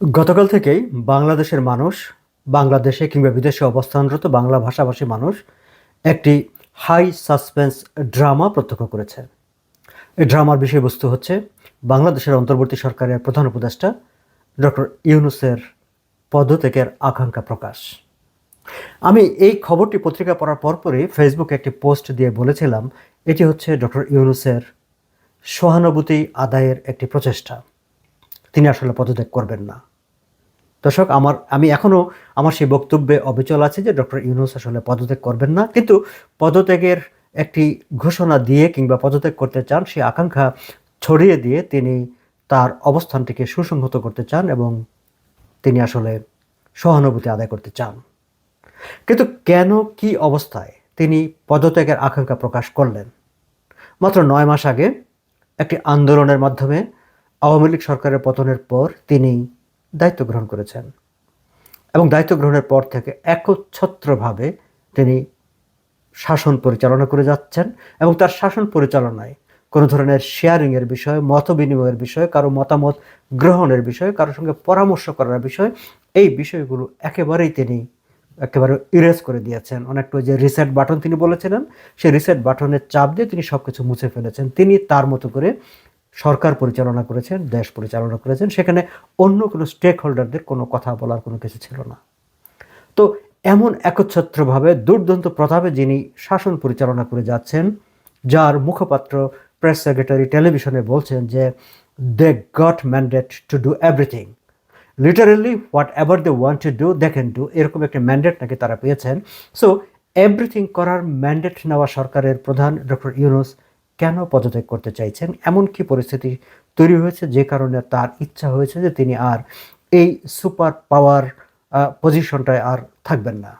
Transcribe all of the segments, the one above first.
গতকাল থেকেই বাংলাদেশের মানুষ, বাংলাদেশে কিংবা বিদেশে অবস্থানরত বাংলা ভাষাভাষী মানুষ একটি হাই সাসপেন্স ড্রামা প্রত্যক্ষ করেছে। এই ড্রামার বিষয়বস্তু হচ্ছে, বাংলাদেশের অন্তর্বর্তী সরকারের প্রধান উপদেষ্টা ডক্টর ইউনুসের পদত্যাগের আকাঙ্ক্ষা প্রকাশ। আমি এই খবরটি পত্রিকা পড়ার পরপরই ফেসবুকে একটি পোস্ট দিয়ে বলেছিলাম, এটি হচ্ছে ডক্টর ইউনুসের সহানুভূতি আদায়ের একটি প্রচেষ্টা। তিনি আসলে পদত্যাগ করবেন না। দর্শক, আমার, আমি এখনও আমার সেই বক্তব্যে অবিচল আছে যে ডক্টর ইউনুস আসলে পদত্যাগ করবেন না। কিন্তু পদত্যাগের একটি ঘোষণা দিয়ে কিংবা পদত্যাগ করতে চান সেই আকাঙ্ক্ষা ছড়িয়ে দিয়ে তিনি তার অবস্থানটিকে সুসংহত করতে চান এবং তিনি আসলে সহানুভূতি আদায় করতে চান। কিন্তু কেন, কি অবস্থায় তিনি পদত্যাগের আকাঙ্ক্ষা প্রকাশ করলেন? মাত্র নয় মাস আগে একটি আন্দোলনের মাধ্যমে আওয়ামী লীগ সরকারের পতনের পর তিনি দায়িত্ব গ্রহণ করেছেন এবং দায়িত্ব গ্রহণের পর থেকে একচ্ছত্রভাবে তিনি শাসন পরিচালনা করে যাচ্ছেন এবং তার শাসন পরিচালনায় কোনো ধরনের শেয়ারিংয়ের বিষয়, মত বিনিময়ের বিষয়, কারও মতামত গ্রহণের বিষয় কারোর সঙ্গে পরামর্শ করার বিষয়, এই বিষয়গুলো একেবারেই তিনি একেবারে ইরেজ করে দিয়েছেন। অনেকটা যে রিসেট বাটন তিনি বলেছিলেন, সেই রিসেট বাটনের চাপ দিয়ে তিনি সব কিছু মুছে ফেলেছেন। তিনি তার মতো করে সরকার পরিচালনা করেছেন, দেশ পরিচালনা করেছেন, সেখানে অন্য কোনো স্টেক হোল্ডারদের কোনো কথা বলার কোনো কিছু ছিল না। তো এমন একচ্ছত্রভাবে দুর্দান্ত প্রতাপে যিনি শাসন পরিচালনা করে যাচ্ছেন, যার মুখপাত্র প্রেস সেক্রেটারি টেলিভিশনে বলছেন যে they got mandate to do everything literally whatever they want to do they can do এরকম একটা ম্যান্ডেট নাকি তারা পেয়েছেন। সো এভরিথিং করার ম্যান্ডেট নেওয়া সরকারের প্রধান ডক্টর ইউনুস কেন পদত্যাগ করতে চাইছেন? এমন কি পরিস্থিতি তৈরি হয়েছে যে কারণে তার ইচ্ছা হয়েছে যে তিনি আর এই সুপার পাওয়ার পজিশনটায় আর থাকবেন না।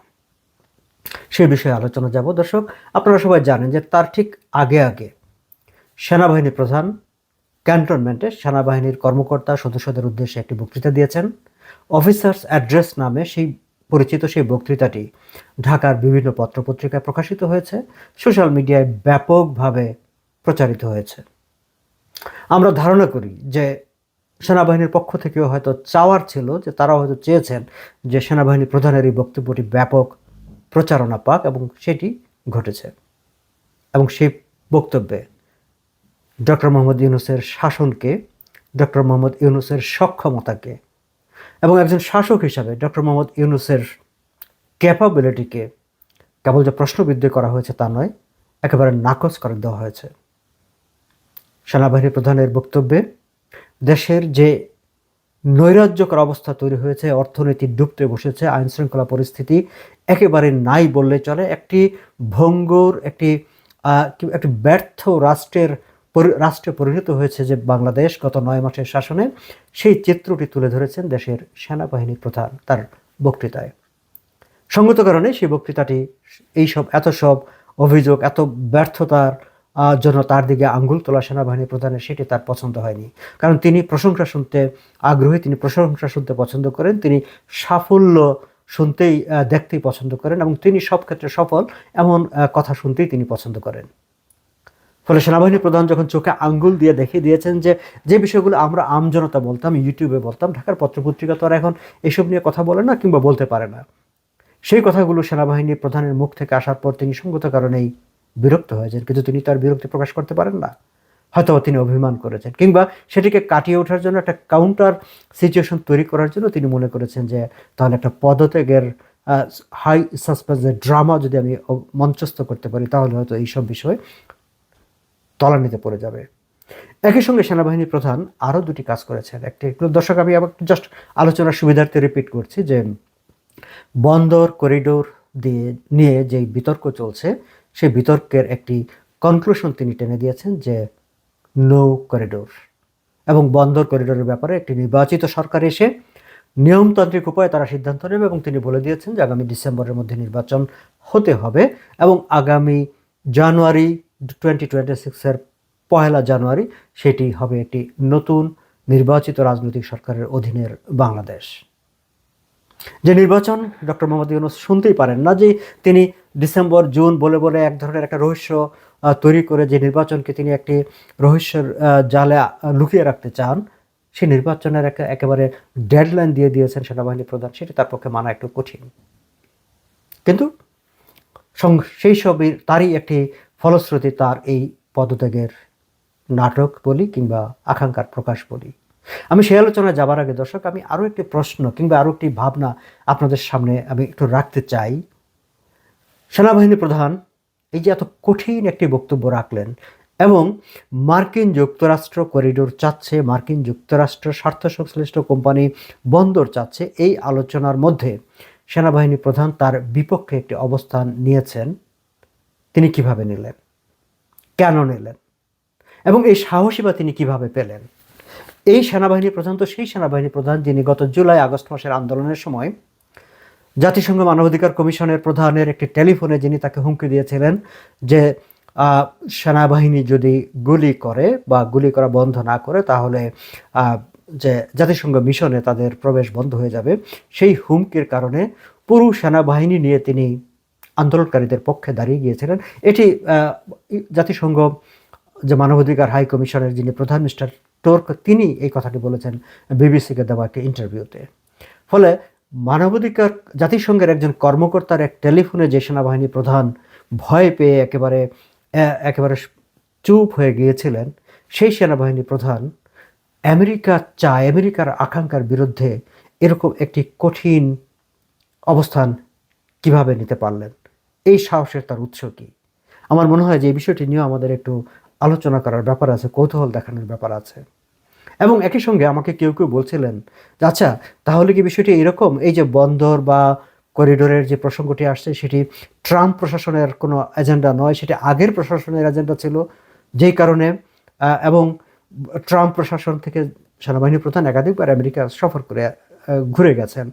সে বিষয়ে আলোচনা যাব। দর্শক, আপনারা সবাই জানেন যে তার ঠিক আগে আগে সেনাবাহিনী প্রধান, ক্যান্টনমেন্টে সেনাবাহিনীর কর্মকর্তা সদস্যদের উদ্দেশ্যে একটি বক্তৃতা দিয়েছেন। অফিসার্স অ্যাড্রেস নামে সেই পরিচিত সেই বক্তৃতাটি ঢাকার বিভিন্ন পত্রপত্রিকায় প্রকাশিত হয়েছে। সোশ্যাল মিডিয়ায় ব্যাপকভাবে প্রচারিত হয়েছে। আমরা ধারণা করি যে সেনাবাহিনীর পক্ষ থেকেও হয়তো চাওয়ার ছিল যে তারা হয়তো চেয়েছেন যে সেনাবাহিনী প্রধানের এই বক্তব্যটি ব্যাপক প্রচারণা পাক এবং সেটি ঘটেছে। এবং সেই বক্তব্যে ডক্টর মোহাম্মদ ইউনুসের শাসনকে, ডক্টর মোহাম্মদ ইউনুসের সক্ষমতাকে এবং একজন শাসক হিসাবে ডক্টর মোহাম্মদ ইউনুসের ক্যাপাবিলিটিকে কেবল যে প্রশ্নবিদ্ধ করা হয়েছে তা নয়, একেবারে নাকচ করে দেওয়া হয়েছে। সেনাবাহিনী প্রধানের বক্তব্যে, দেশের যে নৈরাজ্যকর অবস্থা তৈরি হয়েছে, অর্থনীতি ডুবতে বসেছে আইন শৃঙ্খলা পরিস্থিতি একেবারে নাই বললে চলে। একটি ভঙ্গুর, একটি একটি ব্যর্থ রাষ্ট্রের রাষ্ট্রে পরিণত হয়েছে যে বাংলাদেশ গত নয় মাসের শাসনে, সেই চিত্রটি তুলে ধরেছেন দেশের সেনাবাহিনী প্রধান তার বক্তৃতায়। সঙ্গত কারণে সেই বক্তৃতাটি এইসব এত সব অভিযোগ, এত ব্যর্থতার জন্য তার দিকে আঙ্গুল তোলা সেনাবাহিনী প্রধানের সেটি তার পছন্দ হয়নি। কারণ তিনি প্রশংসা শুনতে আগ্রহী, তিনি প্রশংসা শুনতে পছন্দ করেন, তিনি সাফল্য শুনতেই দেখতেই পছন্দ করেন এবং তিনি সব ক্ষেত্রে সফল এমন কথা শুনতেই তিনি পছন্দ করেন। ফলে সেনাবাহিনী প্রধান যখন চোখে আঙ্গুল দিয়ে দেখিয়ে দিয়েছেন যে যে বিষয়গুলো আমরা আমজনতা বলতাম, ইউটিউবে বলতাম, ঢাকার পত্রপত্রিকা তো আর এখন এসব নিয়ে কথা বলে না কিংবা বলতে পারে না। সেই কথাগুলো সেনাবাহিনী প্রধানের মুখ থেকে আসার পর তিনি সঙ্গত কারণেই বিরক্ত হয়েছেন, কিন্তু তিনি তার বিরক্তি প্রকাশ করতে পারেন না। হয়তো তিনি অভিমান করেছেন, কিংবা সেটিকে কাটিয়ে ওঠার জন্য একটা কাউন্টার সিচুয়েশন তৈরি করার জন্য তিনি মনে করেছেন যে, তাহলে একটা পদত্যাগের হাই সাসপেন্সের ড্রামা যদি আমি মঞ্চস্থ করতে পারি, তাহলে হয়তো এইসব বিষয় তলানিতে পড়ে যাবে। একই সঙ্গে সেনাবাহিনী প্রধান আরও দুটি কাজ করেছেন। একটি দর্শক, আমি আবার জাস্ট আলোচনার সুবিধার্থে রিপিট করছি যে, বন্দর করিডোর দিয়ে, নিয়ে যেই বিতর্ক চলছে সেই বিতর্কের একটি কনক্লুশন তিনি টেনে দিয়েছেন যে নো করিডোর এবং বন্দর করিডোরের ব্যাপারে একটি নির্বাচিত সরকার এসে নিয়মতান্ত্রিক উপায়ে তারা সিদ্ধান্ত নেবে এবং তিনি বলে দিয়েছেন যে আগামী ডিসেম্বরের মধ্যে নির্বাচন হতে হবে এবং আগামী জানুয়ারি টোয়েন্টি টোয়েন্টি সিক্সের পহেলা জানুয়ারি সেটি হবে একটি নতুন নির্বাচিত রাজনৈতিক সরকারের অধীনের বাংলাদেশ। যে নির্বাচন, ডক্টর মোহাম্মদ ইউনুস শুনতেই পারেন না যে তিনি ডিসেম্বর, জুন বলে বলে এক ধরনের একটা রহস্য তৈরি করে যে নির্বাচনকে তিনি একটি রহস্যের জালে লুকিয়ে রাখতে চান সেই নির্বাচনের একটা একেবারে ডেডলাইন দিয়ে দিয়েছেন সেনাবাহিনী প্রধান। সেটি তার পক্ষে মানা একটু কঠিন। কিন্তু সেই সবই তারই একটি ফলশ্রুতি তার এই পদত্যাগের নাটক বলি কিংবা আকাঙ্ক্ষার প্রকাশ বলি। আমি সেই আলোচনায় যাবার আগে দর্শক, আমি আরও একটি প্রশ্ন কিংবা আরও একটি ভাবনা আপনাদের সামনে আমি একটু রাখতে চাই। সেনাবাহিনী প্রধান এই যে এত কঠিন একটি বক্তব্য রাখলেন এবং মার্কিন যুক্তরাষ্ট্র করিডোর চাচ্ছে, মার্কিন যুক্তরাষ্ট্র স্বার্থ সংশ্লিষ্ট কোম্পানি বন্দর চাচ্ছে, এই আলোচনার মধ্যে সেনাবাহিনী প্রধান তার বিপক্ষে একটি অবস্থান নিয়েছেন। তিনি কীভাবে নিলেন? কেন নিলেন? এবং এই সাহসী বা তিনি কীভাবে পেলেন? এই সেনাবাহিনী প্রধান তো সেই সেনাবাহিনী প্রধান, যিনি গত জুলাই, আগস্ট মাসের আন্দোলনের সময় জাতিসংঘ মানবাধিকার কমিশনের প্রধানের একটি টেলিফোনে যিনি তাকে হুমকি দিয়েছিলেন যে সেনাবাহিনী যদি গুলি করে বা গুলি করা বন্ধ না করে, তাহলে যে জাতিসংঘ মিশনে তাদের প্রবেশ বন্ধ হয়ে যাবে। সেই হুমকির কারণে পুরো সেনাবাহিনী নিয়ে তিনি আন্দোলনকারীদের পক্ষে দাঁড়িয়ে গিয়েছিলেন। এটি জাতিসংঘ যে মানবাধিকার হাই কমিশনের যিনি প্রধান মিস্টার টোর্ক তিনি এই কথাটি বলেছেন বিবিসিকে দেওয়া একটি ইন্টারভিউতে ফলে মানবাধিকার জাতিসংঘের একজন কর্মকর্তার এক টেলিফোনে যে সেনাবাহিনী প্রধান ভয় পেয়ে একেবারে একেবারে চুপ হয়ে গিয়েছিলেন, সেই সেনাবাহিনী প্রধান আমেরিকা চায়, আমেরিকার আকাঙ্ক্ষার বিরুদ্ধে এরকম একটি কঠিন অবস্থান কীভাবে নিতে পারলেন? এই সাহসের তার উৎস কি? আমার মনে হয় যে এই বিষয়টি নিয়েও আমাদের একটু আলোচনা করার ব্যাপার আছে, কৌতূহল দেখানোর ব্যাপার আছে। এবং একই সঙ্গে আমাকে কেউ কেউ বলছিলেন আচ্ছা তাহলে কি বিষয়টি এরকম? এই যে বন্দর বা করিডোরের যে প্রসঙ্গটি আসছে, সেটি ট্রাম্প প্রশাসনের কোনো এজেন্ডা নয়, সেটি আগের প্রশাসনের এজেন্ডা ছিল। যেই কারণে এবং ট্রাম্প প্রশাসন থেকে সেনাবাহিনী প্রধান একাধিকবার আমেরিকা সফর করে ঘুরে গেছেন।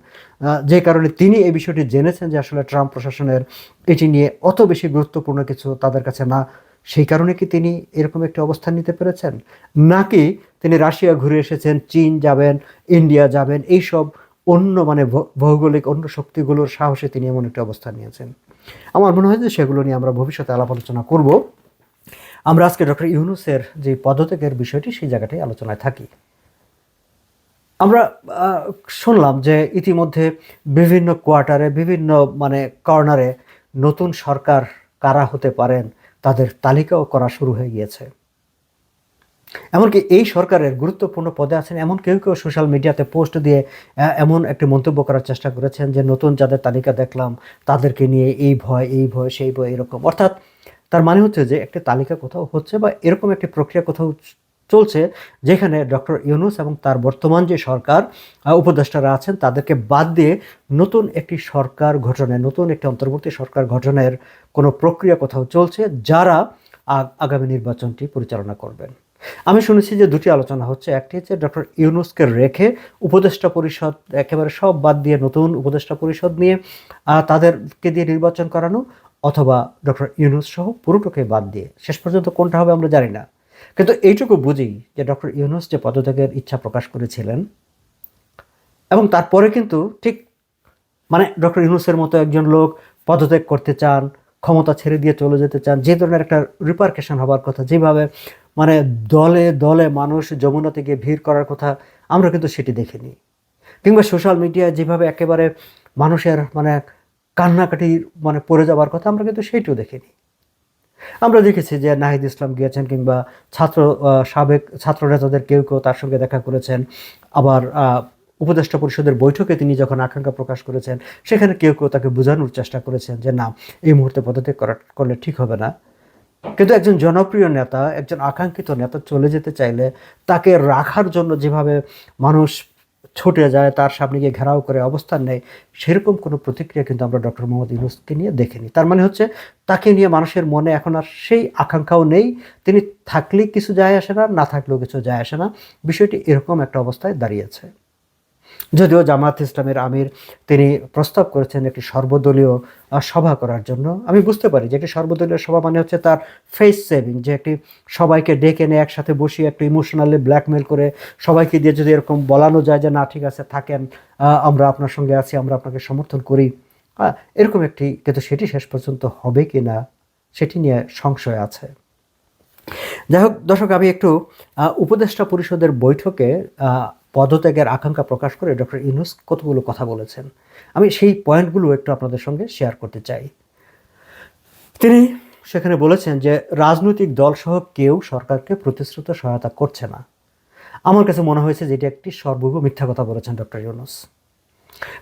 যে কারণে তিনি এই বিষয়টি জেনেছেন যে আসলে ট্রাম্প প্রশাসনের এটি নিয়ে অত বেশি গুরুত্বপূর্ণ কিছু তাদের কাছে না। সেই কারণে কি তিনি এরকম একটি অবস্থান নিতে পেরেছেন? নাকি তিনি রাশিয়া ঘুরে এসেছেন, চীন যাবেন, ইন্ডিয়া যাবেন, এইসব অন্য মানে ভৌগোলিক অন্য শক্তিগুলোর সাহসে তিনি এমন একটি অবস্থান নিয়েছেন? আমার মনে হয় যে সেগুলো নিয়ে আমরা ভবিষ্যতে আলাপ আলোচনা করব। আমরা আজকে ডক্টর ইউনুসের যে পদত্যাগের বিষয়টি সেই জায়গাটাই আলোচনায় থাকি। আমরা শুনলাম যে ইতিমধ্যে বিভিন্ন কোয়ার্টারে, বিভিন্ন মানে কর্নারে নতুন সরকার কারা হতে পারেন তাদের তালিকাও করা শুরু হয়ে গিয়েছে। এমনকি এই সরকারের গুরুত্বপূর্ণ পদে আছেন এমন কেউ কেউ সোশ্যাল মিডিয়াতে পোস্ট দিয়ে এমন একটি মন্তব্য করার চেষ্টা করেছেন যে নতুন যাদের তালিকা দেখলাম, তাদেরকে নিয়ে এই ভয় এই ভয়, সেই ভয়, এরকম। অর্থাৎ তার মানে হচ্ছে যে একটি তালিকা কোথাও হচ্ছে বা এরকম একটি প্রক্রিয়া কোথাও চলছে, যেখানে ডক্টর ইউনুস এবং তার বর্তমান যে সরকার উপদেষ্টারা আছেন, তাদেরকে বাদ দিয়ে নতুন একটি সরকার গঠনের নতুন একটি অন্তর্বর্তী সরকার গঠনের কোনো প্রক্রিয়া কোথাও চলছে, যারা আগামী নির্বাচনটি পরিচালনা করবেন। আমি শুনেছি যে দুটি আলোচনা হচ্ছে, একটি হচ্ছে ডক্টর ইউনুসকে রেখে উপদেষ্টা পরিষদ, একেবারে সব বাদ দিয়ে নতুন উপদেষ্টা পরিষদ নিয়ে তাদেরকে দিয়ে নির্বাচন করানো, অথবা ডক্টর ইউনুস সহ পুরোটাকে বাদ দিয়ে। শেষ পর্যন্ত কোনটা হবে আমরা জানি না। কিন্তু এইটুকু বুঝি যে ডক্টর ইউনুস যে পদত্যাগের ইচ্ছা প্রকাশ করেছিলেন, এবং তারপরে কিন্তু ঠিক মানে ডক্টর ইউনুসের মতো একজন লোক পদত্যাগ করতে চান, ক্ষমতা ছেড়ে দিয়ে চলে যেতে চান, যে ধরনের একটা রিপার্কেশন হবার কথা, যেভাবে মানে দলে দলে মানুষ যমুনাতে গিয়ে ভিড় করার কথা আমরা কিন্তু সেটি দেখিনি। কিংবা সোশ্যাল মিডিয়ায় যেভাবে একেবারে মানুষের মানে কান্নাকাটি মানে পড়ে যাওয়ার কথা আমরা কিন্তু সেইটিও দেখিনি। আমরা দেখেছি যে নাহিদ ইসলাম গিয়েছেন কিংবা ছাত্র সাবেক ছাত্র নেতাদের কেউ কেউ তার সঙ্গে দেখা করেছেন। আবার উপদেষ্টা পরিষদের বৈঠকে তিনি যখন আকাঙ্ক্ষা প্রকাশ করেছেন, সেখানে কেউ কেউ তাকে বোঝানোর চেষ্টা করেছেন যে না, এই মুহূর্তে পদত্যাগ করা, করলে ঠিক হবে না। কিন্তু একজন জনপ্রিয় নেতা, একজন আকাঙ্ক্ষিত নেতা চলে যেতে চাইলে তাকে রাখার জন্য যেভাবে মানুষ ছুটে যায়, তার সামনে গিয়ে ঘেরাও করে অবস্থান নেয়, সেরকম কোনো প্রতিক্রিয়া কিন্তু আমরা ডক্টর মোহাম্মদ ইউনুসকে নিয়ে দেখিনি। তার মানে হচ্ছে তাকে নিয়ে মানুষের মনে এখন আর সেই আকাঙ্ক্ষাও নেই, তিনি থাকলে কিছু যায় আসে না না থাকলেও কিছু যায় আসে না। বিষয়টি এরকম একটা অবস্থায় দাঁড়িয়েছে। যদিও জামাত ইসলামের আমির, তিনি প্রস্তাব করেছেন একটি সর্বদলীয় সভা করার জন্য। আমি বুঝতে পারি যে একটি সর্বদলীয় সভা মানে হচ্ছে তার ফেস সেভিং যে একটি সবাইকে ডেকে নিয়ে একসাথে বসিয়ে একটু ইমোশনালি ব্ল্যাকমেল করে সবাইকে দিয়ে যদি এরকম বলানো যায় যে, না, ঠিক আছে, থাকেন আমরা আপনার সঙ্গে আছি, আমরা আপনাকে সমর্থন করি। হ্যাঁ এরকম একটি, কিন্তু সেটি শেষ পর্যন্ত হবে কি না, সেটি নিয়ে সংশয় আছে। যাই হোক, দর্শক, আমি একটু উপদেষ্টা পরিষদের বৈঠকে পদত্যাগের আকাঙ্ক্ষা প্রকাশ করে ডক্টর ইউনুস কতগুলো কথা বলেছেন। আমি সেই পয়েন্টগুলো একটু আপনাদের সঙ্গে শেয়ার করতে চাই। তিনি সেখানে বলেছেন যে, রাজনৈতিক দলসহ কেউ সরকারকে প্রতিশ্রুত সহায়তা করছে না। আমার কাছে মনে হয়েছে যে, এটি একটি সর্বগ মিথ্যা কথা বলেছেন ডক্টর ইউনুস।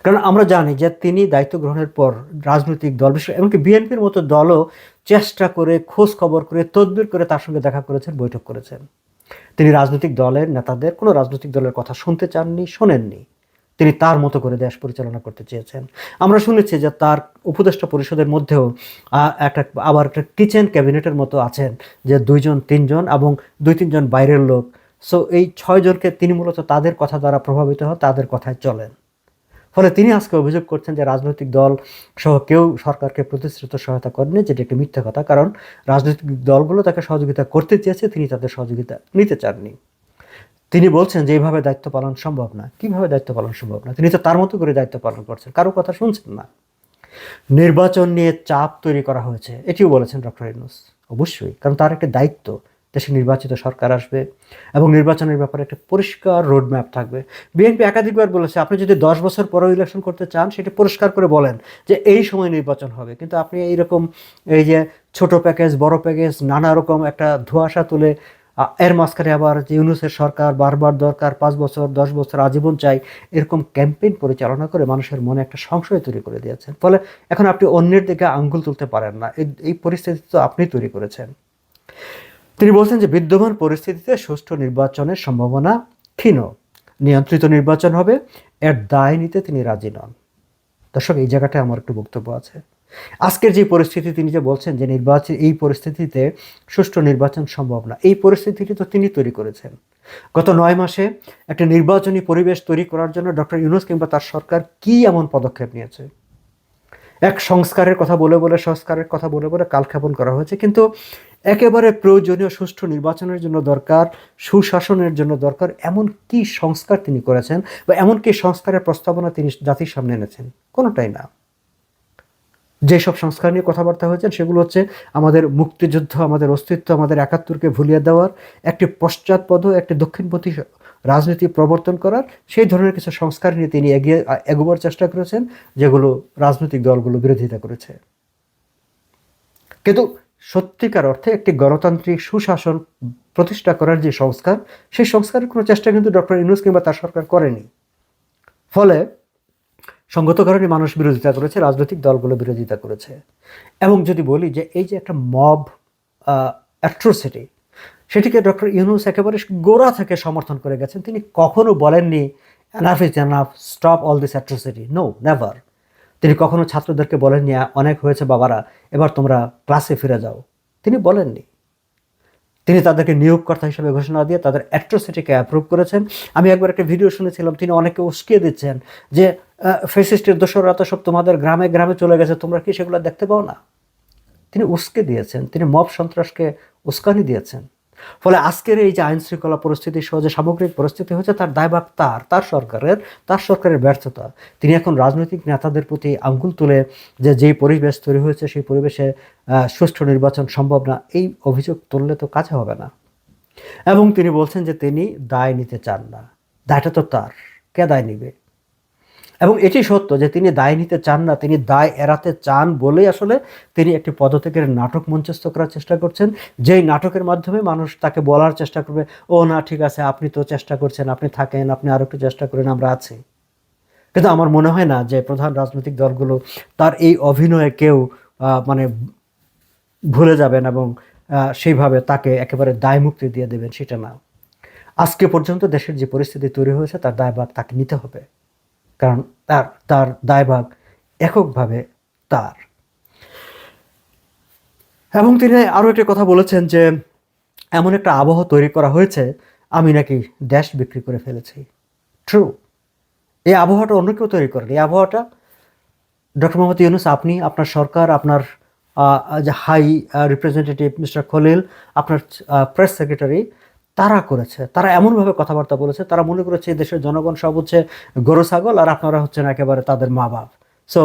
কারণ আমরা জানি যে, তিনি দায়িত্ব গ্রহণের পর রাজনৈতিক দল বিশেষ এমনকি বিএনপির মতো দলও চেষ্টা করে, খোঁজ খবর করে, তদবির করে তার সঙ্গে দেখা করেছেন, বৈঠক করেছেন। তিনি রাজনৈতিক দলের নেতাদের, কোনো রাজনৈতিক দলের কথা শুনতে চাননি, শোনেননি। তিনি তার মতো করে দেশ পরিচালনা করতে চেয়েছেন। আমরা শুনেছি যে তার উপদেষ্টা পরিষদের মধ্যেও একটা, আবার একটা কিচেন ক্যাবিনেটের মতো আছেন যে দুইজন, তিনজন এবং দুই, তিনজন বাইরের লোক। সো এই ছয়জনকে তিনি মূলত তাদের কথা দ্বারা প্রভাবিত হন, তাদের কথায় চলেন। ফলে তিনি আজকে অভিযোগ করছেন যে রাজনৈতিক দল সহ কেউ সরকারকে প্রতিশ্রুত সহায়তা করেনি, যেটি একটি মিথ্যা কথা। কারণ রাজনৈতিক দলগুলো তাকে সহযোগিতা করতে চেয়েছে, তিনি তাদের সহযোগিতা নিতে চাননি। তিনি বলছেন যে এইভাবে দায়িত্ব পালন সম্ভব না। কীভাবে দায়িত্ব পালন সম্ভব না? তিনি তো তার মতো করে দায়িত্ব পালন করছেন, কারও কথা শুনছেন না। নির্বাচন নিয়ে চাপ তৈরি করা হয়েছে, এটিও বলেছেন ডক্টর ইনুস অবশ্যই, কারণ তার একটা দায়িত্ব। দেশে নির্বাচিত সরকার আসবে এবং নির্বাচনের ব্যাপারে একটা পরিষ্কার রোডম্যাপ থাকবে। বিএনপি একাধিকবার বলেছে, আপনি যদি দশ বছর পরেও ইলেকশন করতে চান, সেটা পরিষ্কার করে বলেন যে এই সময় নির্বাচন হবে। কিন্তু আপনি এইরকম এই যে ছোট প্যাকেজ বড় প্যাকেজ নানা রকম একটা ধোঁয়াশা তুলে এর মাঝখানে আবার যে ইউনুসের সরকার বারবার দরকার, পাঁচ বছর, দশ বছর আজীবন চাই, এরকম ক্যাম্পেইন পরিচালনা করে মানুষের মনে একটা সংশয় তৈরি করে দিয়েছেন। ফলে এখন আপনি অন্যের দিকে আঙ্গুল তুলতে পারেন না। এই পরিস্থিতি তো আপনি তৈরি করেছেন। তিনি বলছেন যে বিদ্যমান পরিস্থিতিতে সুষ্ঠু নির্বাচনের সম্ভাবনা ক্ষীণ। নিয়ন্ত্রিত নির্বাচন হবে, এর দায় নিতে তিনি রাজি নন। দর্শক, এই জায়গাটায় আমার একটু বক্তব্য আছে। আজকের যে পরিস্থিতি, তিনি যে বলছেন যে নির্বাচন, এই পরিস্থিতিতে সুষ্ঠু নির্বাচন সম্ভব না, এই পরিস্থিতিটি তো তিনি তৈরি করেছেন। গত নয় মাসে একটা নির্বাচনী পরিবেশ তৈরি করার জন্য ডক্টর ইউনুস কিংবা তার সরকার কি এমন পদক্ষেপ নিয়েছে? এক সংস্কারের কথা বলে বলে, সংস্কারের কথা বলে বলে কালক্ষেপণ করা হয়েছে। কিন্তু একেবারে প্রয়োজনীয় সুষ্ঠু নির্বাচনের জন্য দরকার, সুশাসনের জন্য দরকার, এমন কি সংস্কার তিনি করেছেন বা এমন কি সংস্কারের প্রস্তাবনা তিনি জাতির সামনে এনেছেন? কোনোটাই না। যেসব সংস্কার নিয়ে কথাবার্তা হয়েছেন, সেগুলো হচ্ছে আমাদের মুক্তিযুদ্ধ, আমাদের অস্তিত্ব, আমাদের একাত্তরকে ভুলিয়ে দেওয়ার একটি পশ্চাৎপদ, একটি দক্ষিণপন্থী রাজনীতি প্রবর্তন করার, সেই ধরনের কিছু সংস্কার নিয়ে তিনি এগিয়ে, এগোবার চেষ্টা করেছেন, যেগুলো রাজনৈতিক দলগুলো বিরোধিতা করেছে। কিন্তু সত্যিকার অর্থে একটি গণতান্ত্রিক সুশাসন প্রতিষ্ঠা করার যে সংস্কার, সেই সংস্কারের কোনো চেষ্টা কিন্তু ডক্টর ইউনুস কিংবা তার সরকার করেনি। ফলে সঙ্গত কারণে মানুষ বিরোধিতা করেছে, রাজনৈতিক দলগুলো বিরোধিতা করেছে। এবং যদি বলি যে এই যে একটা মব অ্যাট্রোসিটি সেটিকে ডক্টর ইউনুস একেবারে গোড়া থেকে সমর্থন করে গেছেন। তিনি কখনো বলেননি enough is enough stop all this atrocity no never তিনি কখনো ছাত্রদেরকে বলেননি, অনেক হয়েছে বাবারা, এবার তোমরা ক্লাসে ফিরে যাও। তিনি বলেননি। তিনি তাদেরকে নিয়োগকর্তা হিসেবে ঘোষণা দিয়ে তাদের অ্যাট্রোসিটিকে অ্যাপ্রুভ করেছেন। আমি একবার একটা ভিডিও শুনেছিলাম, তিনি অনেকে উস্কিয়ে দিচ্ছেন যে ফেসিস্টের দোসররা তো সব তোমাদের গ্রামে গ্রামে চলে গেছে, তোমরা কি সেগুলো দেখতে পাও না? তিনি উস্কে দিয়েছেন, তিনি মব সন্ত্রাসকে উস্কানি দিয়েছেন। ফলে আজকের এই যে আইন শৃঙ্খলা পরিস্থিতি সহ যে সামগ্রিক পরিস্থিতি হচ্ছে তার দায়ভাগ তার তার সরকারের তার সরকারের ব্যর্থতা। তিনি এখন রাজনৈতিক নেতাদের প্রতি আঙ্গুল তুলে যে যেই পরিবেশ তৈরি হয়েছে, সেই পরিবেশে সুষ্ঠু নির্বাচন সম্ভব না, এই অভিযোগ তুললে তো কাছে হবে না। এবং তিনি বলছেন যে তিনি দায় নিতে চান না। দায়টা তো তার। কে দায় নিবে? এবং এটি সত্য যে তিনি দায় নিতে চান না, তিনি দায় এড়াতে চান বলেই আসলে তিনি একটি পদত্যাগের নাটক মঞ্চস্থ করার চেষ্টা করছেন। যেই নাটকের মাধ্যমে মানুষ তাকে বলার চেষ্টা করবে, ও না, ঠিক আছে, আপনি তো চেষ্টা করছেন, আপনি থাকেন, আপনি আরও একটু চেষ্টা করেন, আমরা আছি। কিন্তু আমার মনে হয় না যে প্রধান রাজনৈতিক দলগুলো তার এই অভিনয়ে কেউ মানে ভুলে যাবেন এবং সেইভাবে তাকে একেবারে দায় মুক্তি দিয়ে দেবেন, সেটা না। আজকে পর্যন্ত দেশের যে পরিস্থিতি তৈরি হয়েছে, তার দায়ভাগ তাকে নিতে হবে। কারণ তার তার দায়ভাগ এককভাবে তার। এবং তিনি আরও একটি কথা বলেছেন যে, এমন একটা আবহাওয়া তৈরি করা হয়েছে, আমি নাকি দেশ বিক্রি করে ফেলেছি। ট্রু এই আবহাওয়াটা অন্য কেউ তৈরি করেন। এই আবহাওয়াটা ডক্টর মোহাম্মদ ইউনুস, আপনি, আপনার সরকার, আপনার যে হাই রিপ্রেজেন্টেটিভ মিস্টার খলিল, আপনার প্রেস সেক্রেটারি তারা করেছে, তারা এমনভাবে কথাবার্তা বলেছে, তারা মনে করেছে এই দেশের জনগণ সব হচ্ছে গরু ছাগল আর আপনারা হচ্ছেন একেবারে তাদের মা বাপ। সো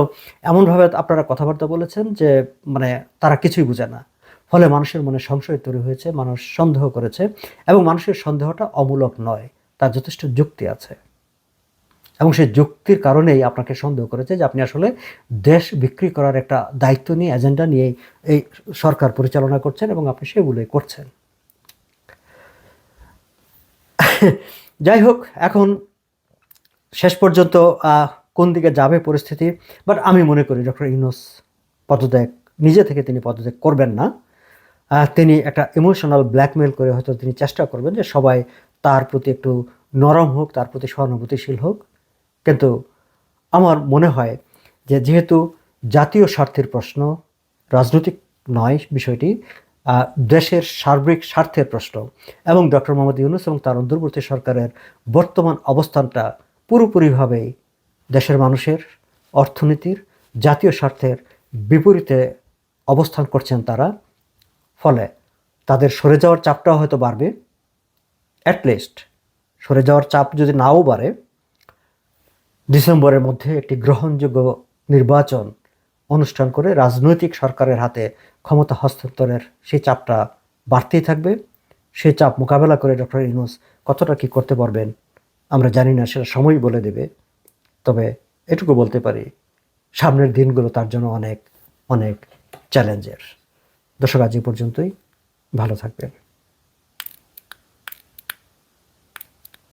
এমনভাবে আপনারা কথাবার্তা বলেছেন যে মানে তারা কিছুই বোঝে না। ফলে মানুষের মনে সংশয় তৈরি হয়েছে, মানুষ সন্দেহ করেছে এবং মানুষের সন্দেহটা অমূলক নয়, তার যথেষ্ট যুক্তি আছে। এবং সেই যুক্তির কারণেই আপনাকে সন্দেহ করেছে যে আপনি আসলে দেশ বিক্রি করার একটা দায়িত্ব নিয়ে এজেন্ডা নিয়ে এই সরকার পরিচালনা করছেন এবং আপনি সেগুলোই করছেন। যাই হোক, এখন শেষ পর্যন্ত কোন দিকে যাবে পরিস্থিতি? বাট আমি মনে করি ডক্টর ইউনুস পদত্যাগ, নিজে থেকে তিনি পদত্যাগ করবেন না। তিনি একটা ইমোশনাল ব্ল্যাকমেল করে হয়তো তিনি চেষ্টা করবেন যে সবাই তার প্রতি একটু নরম হোক, তার প্রতি সহানুভূতিশীল হোক। কিন্তু আমার মনে হয় যে যেহেতু জাতীয় স্বার্থের প্রশ্ন, রাজনৈতিক নয় বিষয়টি দেশের সার্বিক স্বার্থের প্রশ্ন। এবং ডক্টর মোহাম্মদ ইউনুস এবং তার অন্তর্বর্তী সরকারের বর্তমান অবস্থানটা পুরোপুরিভাবেই দেশের মানুষের অর্থনীতির জাতীয় স্বার্থের বিপরীতে অবস্থান করছেন তারা। ফলে তাদের সরে যাওয়ার চাপটাও হয়তো বাড়বে। অ্যাটলিস্ট সরে যাওয়ার চাপ যদি নাও বাড়ে, ডিসেম্বরের মধ্যে একটি গ্রহণযোগ্য নির্বাচন অনুষ্ঠান করে রাজনৈতিক সরকারের হাতে ক্ষমতা হস্তান্তরের সেই চাপটা বাড়তেই থাকবে। সেই চাপ মোকাবেলা করে ডক্টর ইউনুস কতটা কি করতে পারবেন, আমরা জানি না, সেটা সময় বলে দেবে। তবে এটুকু বলতে পারি, সামনের দিনগুলো তার জন্য অনেক অনেক চ্যালেঞ্জের। দর্শক, আজ পর্যন্তই। ভালো থাকবেন।